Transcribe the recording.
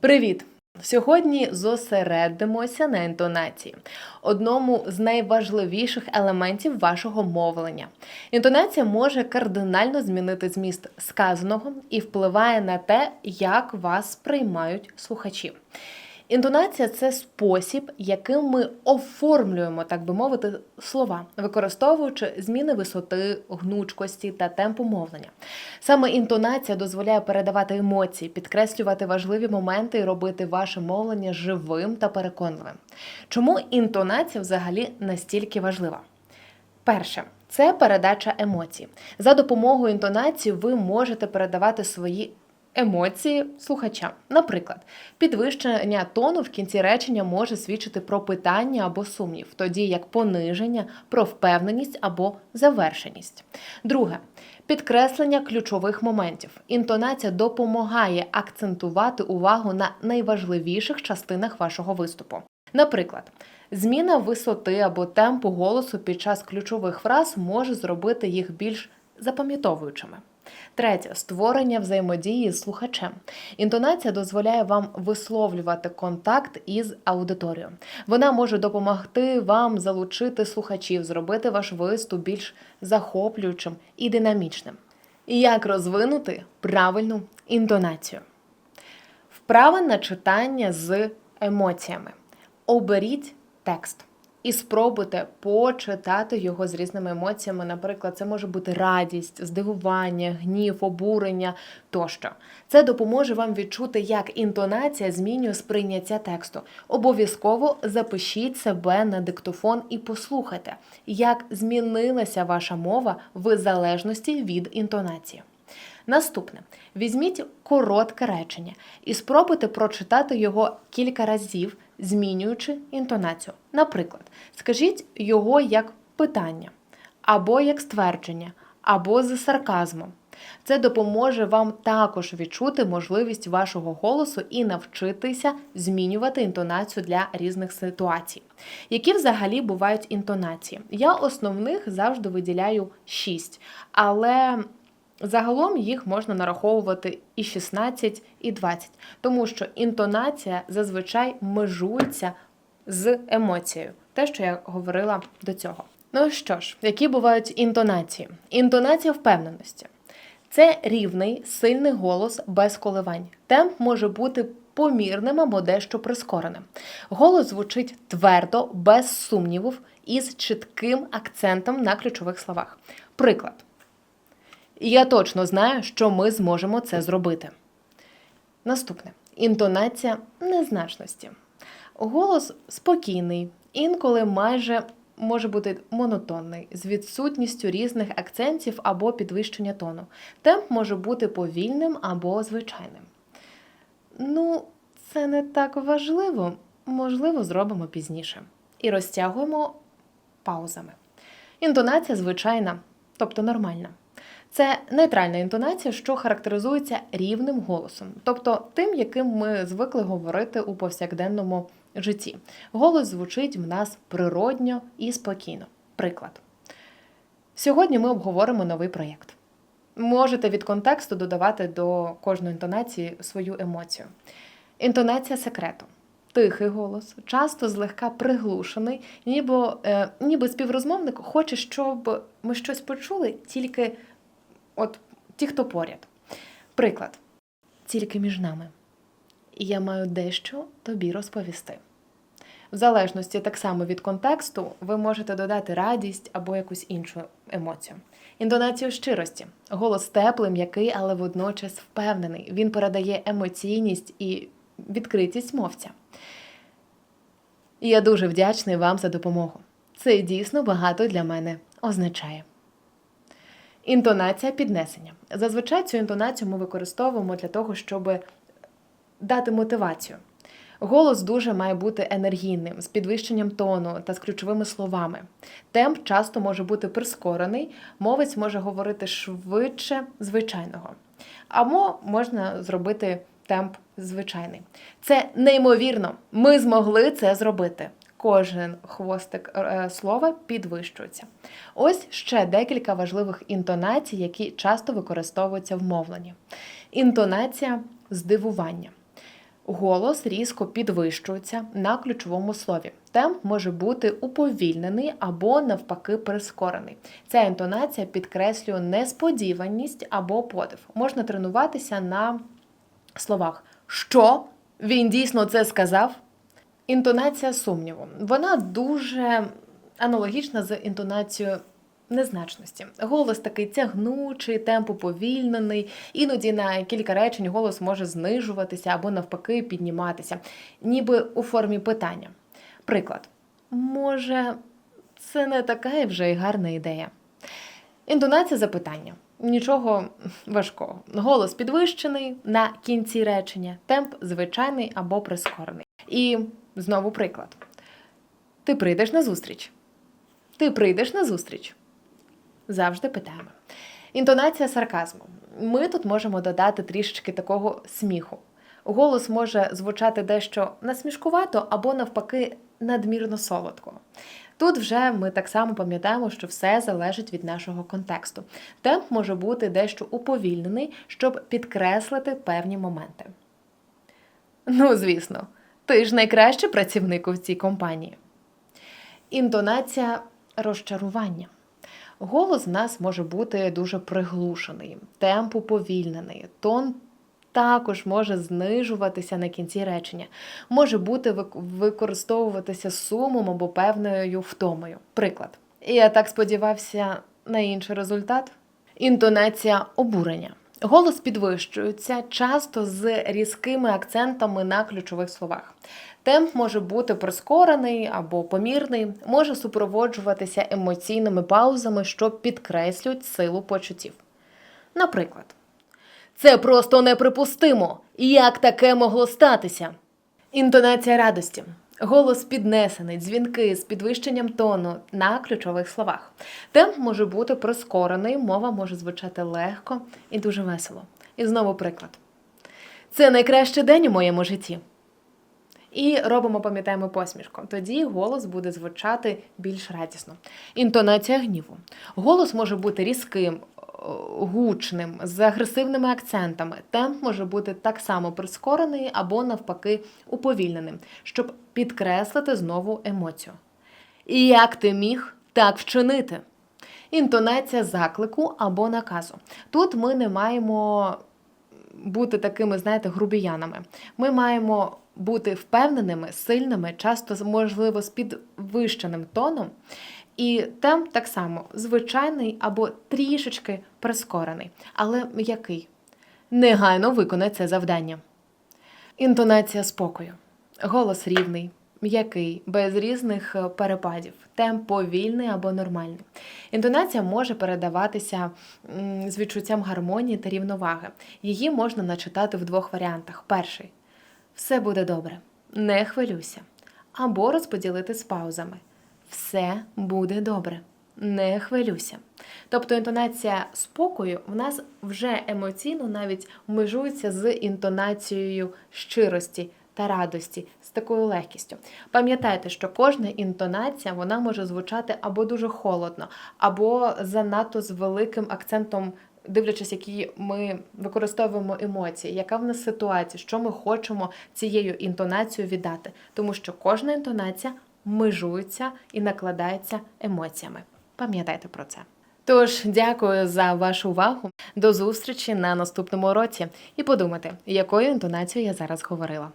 Привіт! Сьогодні зосередимося на інтонації, одному з найважливіших елементів вашого мовлення. Інтонація може кардинально змінити зміст сказаного і впливає на те, як вас сприймають слухачі. Інтонація це спосіб, яким ми оформлюємо, так би мовити, слова, використовуючи зміни висоти, гнучкості та темпу мовлення. Саме інтонація дозволяє передавати емоції, підкреслювати важливі моменти і робити ваше мовлення живим та переконливим. Чому інтонація взагалі настільки важлива? Перше. Це передача емоцій. За допомогою інтонації ви можете передавати свої емоції слухачам. Наприклад, підвищення тону в кінці речення може свідчити про питання або сумнів, тоді як пониження про впевненість або завершеність. Друге. Підкреслення ключових моментів. Інтонація допомагає акцентувати увагу на найважливіших частинах вашого виступу. Наприклад, зміна висоти або темпу голосу під час ключових фраз може зробити їх більш запам'ятовуючими. Третє створення взаємодії з слухачем. Інтонація дозволяє вам висловлювати контакт із аудиторією. Вона може допомогти вам залучити слухачів, зробити ваш виступ більш захоплюючим і динамічним. Як розвинути правильну інтонацію? Вправа на читання з емоціями. Оберіть текст. І спробуйте почитати його з різними емоціями. Наприклад, це може бути радість, здивування, гнів, обурення тощо. Це допоможе вам відчути, як інтонація змінює сприйняття тексту. Обов'язково запишіть себе на диктофон і послухайте, як змінилася ваша мова в залежності від інтонації. Наступне: візьміть коротке речення і спробуйте прочитати його кілька разів, змінюючи інтонацію. Наприклад, скажіть його як питання, або як ствердження, або з сарказмом. Це допоможе вам також відчути можливість вашого голосу і навчитися змінювати інтонацію для різних ситуацій. Які взагалі бувають інтонації? Я основних завжди виділяю 6, але Загалом їх можна нараховувати і 16, і 20, тому що інтонація зазвичай межується з емоцією, те, що я говорила до цього. Ну що ж, які бувають інтонації? Інтонація впевненості це рівний, сильний голос без коливань. Темп може бути помірним або дещо прискореним. Голос звучить твердо, без сумнівів і з чітким акцентом на ключових словах. Приклад. І я точно знаю, що ми зможемо це зробити. Наступне інтонація незначності. Голос спокійний, інколи майже може бути монотонний, з відсутністю різних акцентів або підвищення тону. Темп може бути повільним або звичайним. Ну, це не так важливо, можливо, зробимо пізніше. І розтягуємо паузами. Інтонація звичайна, тобто нормальна. Це нейтральна інтонація, що характеризується рівним голосом, тобто тим, яким ми звикли говорити у повсякденному житті. Голос звучить в нас природньо і спокійно. Приклад. Сьогодні ми обговоримо новий проєкт. Можете від контексту додавати до кожної інтонації свою емоцію. Інтонація секрету. Тихий голос, часто злегка приглушений, ніби, е, ніби співрозмовник хоче, щоб ми щось почули, тільки От ті, хто поряд. Приклад. Тільки між нами. І я маю дещо тобі розповісти. В залежності так само від контексту, ви можете додати радість або якусь іншу емоцію. Інтонацію щирості. Голос теплий, м'який, але водночас впевнений. Він передає емоційність і відкритість мовця. І я дуже вдячний вам за допомогу. Це дійсно багато для мене означає. Інтонація піднесення. Зазвичай цю інтонацію ми використовуємо для того, щоб дати мотивацію. Голос дуже має бути енергійним, з підвищенням тону та з ключовими словами. Темп часто може бути прискорений, мовець може говорити швидше звичайного. Або можна зробити темп звичайний. Це неймовірно. Ми змогли це зробити кожен хвостик е, слова підвищується. Ось ще декілька важливих інтонацій, які часто використовуються в мовленні. Інтонація здивування. Голос різко підвищується на ключовому слові. Темп може бути уповільнений або навпаки прискорений. Ця інтонація підкреслює несподіваність або подив. Можна тренуватися на словах що він дійсно це сказав. Інтонація сумніву. Вона дуже аналогічна з інтонацією незначності. Голос такий тягнучий, темп уповільнений. Іноді на кілька речень голос може знижуватися або навпаки підніматися, ніби у формі питання. Приклад. Може, це не така вже й гарна ідея. Інтонація запитання. Нічого важкого. Голос підвищений на кінці речення, темп звичайний або прискорений. І знову приклад. Ти прийдеш на зустріч. Ти прийдеш на зустріч. Завжди питаємо. Інтонація сарказму. Ми тут можемо додати трішечки такого сміху. Голос може звучати дещо насмішкувато або навпаки надмірно солодко. Тут вже ми так само пам'ятаємо, що все залежить від нашого контексту. Темп може бути дещо уповільнений, щоб підкреслити певні моменти. Ну, звісно, ти ж найкращий працівник у цій компанії. Інтонація розчарування. Голос в нас може бути дуже приглушений, темп уповільнений, тон також може знижуватися на кінці речення, може бути використовуватися сумом або певною втомою. Приклад. Я так сподівався на інший результат. Інтонація обурення. Голос підвищується часто з різкими акцентами на ключових словах. Темп може бути прискорений або помірний, може супроводжуватися емоційними паузами, що підкреслюють силу почуттів. Наприклад, це просто неприпустимо. Як таке могло статися? Інтонація радості. Голос піднесений, дзвінки з підвищенням тону на ключових словах. Темп може бути прискорений, мова може звучати легко і дуже весело. І знову приклад. Це найкращий день у моєму житті. І робимо, пам'ятаємо посмішку. Тоді голос буде звучати більш радісно. Інтонація гніву. Голос може бути різким, гучним, з агресивними акцентами. Темп може бути так само прискорений або навпаки уповільненим, щоб підкреслити знову емоцію. І як ти міг так вчинити? Інтонація заклику або наказу. Тут ми не маємо бути такими, знаєте, грубіянами. Ми маємо бути впевненими, сильними, часто можливо з підвищеним тоном. І темп так само звичайний або трішечки прискорений, але м'який. Негайно виконай це завдання. Інтонація спокою. Голос рівний, м'який, без різних е, перепадів, темп повільний або нормальний. Інтонація може передаватися з відчуттям гармонії та рівноваги. Її можна начитати в двох варіантах. Перший все буде добре, не хвилюйся. Або розподілити з паузами. Все буде добре, не хвилюйся. Тобто інтонація спокою в нас вже емоційно навіть межується з інтонацією щирості та радості, з такою легкістю. Пам'ятайте, що кожна інтонація вона може звучати або дуже холодно, або занадто з великим акцентом. Дивлячись, які ми використовуємо емоції, яка в нас ситуація, що ми хочемо цією інтонацією віддати, тому що кожна інтонація межується і накладаються емоціями. Пам'ятайте про це. Тож, дякую за вашу увагу. До зустрічі на наступному уроці і подумайте, якою інтонацією я зараз говорила.